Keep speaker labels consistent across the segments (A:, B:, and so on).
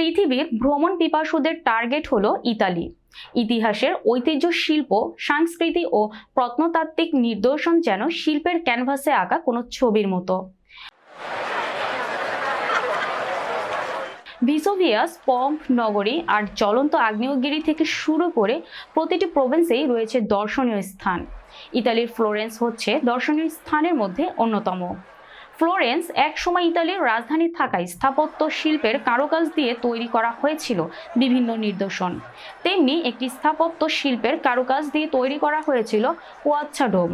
A: পৃথিবীর ভ্রমণ পিপাসুদের টার্গেট হলো ইতালি। ইতিহাসের ঐতিহ্য শিল্প, সংস্কৃতি ও প্রত্নতাত্ত্বিক নিদর্শন যেন শিল্পের ক্যানভাসে আঁকা কোনো ছবির মতো। ভিসোভিয়াস, পম্প, নগরী আর জ্বলন্ত আগ্নেয়গিরি থেকে শুরু করে প্রতিটি প্রভিন্সেই রয়েছে দর্শনীয় স্থান। ইতালির ফ্লোরেন্স হচ্ছে দর্শনীয় স্থানের মধ্যে অন্যতম। ফ্লোরেন্স একসময় ইতালির রাজধানী থাকায় স্থাপত্য শিল্পের কারুকাজ দিয়ে তৈরি করা হয়েছিল বিভিন্ন নিদর্শন। তেমনি একটি স্থাপত্য শিল্পের কারুকাজ দিয়ে তৈরি করা হয়েছিল কোয়াচ্ছা ডোম।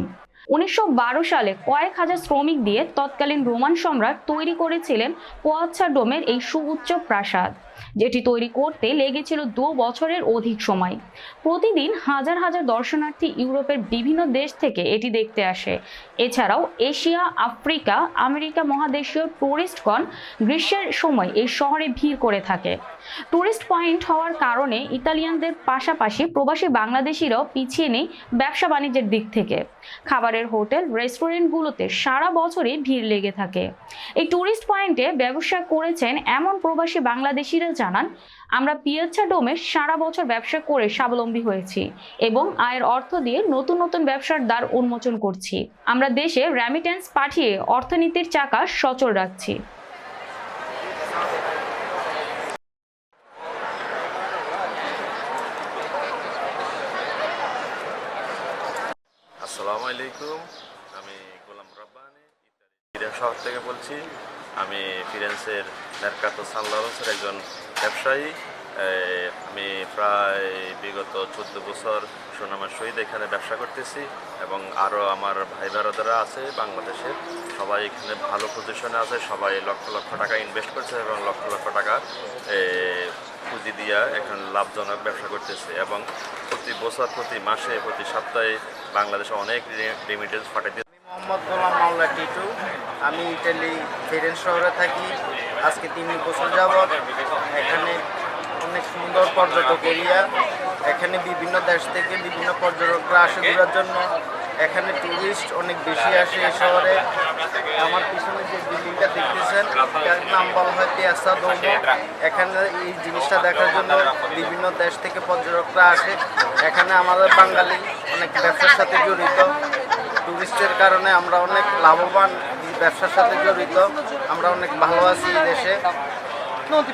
A: উনিশশো সালে কয়েক হাজার শ্রমিক দিয়ে তৎকালীন রোমান সম্রাট তৈরি করেছিলেন কোয়াচ্ছা ডোমের এই সুউচ্চ প্রাসাদ। যেটি তৈরি করতে লেগেছিল দু বছরের অধিক সময়। প্রতিদিন হাজার হাজার দর্শনার্থী ইউরোপের বিভিন্ন দেশ থেকে এটি দেখতে আসে। এছাড়াও এশিয়া, আফ্রিকা, আমেরিকা মহাদেশীয় টুরিস্টগণ গ্রীষ্মের সময় এই শহরে ভিড় করে থাকে। টুরিস্ট পয়েন্ট হওয়ার কারণে ইতালিয়ানদের পাশাপাশি প্রবাসী বাংলাদেশিরাও পিছিয়ে নেই ব্যবসা বাণিজ্যের দিক থেকে। খাবারের হোটেল, রেস্টুরেন্টগুলোতে সারা বছরই ভিড় লেগে থাকে। এই টুরিস্ট পয়েন্টে ব্যবসা করেছেন এমন প্রবাসী বাংলাদেশিরা জানান, আমরা পিয়াচ্ছা ডোমে সারা বছর ব্যবসা করে স্বাবলম্বী হয়েছি এবং আয়ের অর্থ দিয়ে নতুন নতুন ব্যবসার দ্বার উন্মোচন করছি। আমরা দেশে র্যামিটেন্স পাঠিয়ে অর্থনীতির চাকা সচল রাখছি।
B: আসসালামু আলাইকুম। আমি গোলাম রব্বানি শহর থেকে বলছি। আমি ফিরেন্সের মেরকাতো সান একজন ব্যবসায়ী আমি প্রায় বিগত চোদ্দ বছর সুনামের সহিত এখানে ব্যবসা করতেছি এবং আরও আমার ভাই বেড়াদারা আছে বাংলাদেশের সবাই এখানে ভালো পজিশনে আছে, সবাই লক্ষ লক্ষ টাকা ইনভেস্ট করছে এবং লক্ষ লক্ষ টাকা পুঁজি দিয়া এখন লাভজনক ব্যবসা করতেছে এবং প্রতি বছর, প্রতি মাসে, প্রতি সপ্তাহে বাংলাদেশে অনেক রেমিটেন্স
C: আমি মোহাম্মদ গোলাম মাওলা টিটু। আমি ইটালি ফেরেন্স শহরে থাকি। আজকে তিন বছর যাবৎ এখানে অনেক সুন্দর পর্যটক এরিয়া। এখানে বিভিন্ন দেশ থেকে বিভিন্ন পর্যটকরা আসে ঘোরার জন্য। এখানে টুরিস্ট অনেক বেশি আসে এই শহরে। আমার পিছনে যে বিল্ডিংটা দেখতেছেন, এটার নাম বলা হয় পিয়াসা দৌম। এখানে এই জিনিসটা দেখার জন্য বিভিন্ন দেশ থেকে পর্যটকরা আসে। এখানে আমাদের বাঙালি অনেক ব্যবসার সাথে জড়িত। টুরিস্টের কারণে আমরা অনেক লাভবান ব্যবসার সাথে জড়িত আমরা অনেক ভালো আছি দেশে।
D: নদী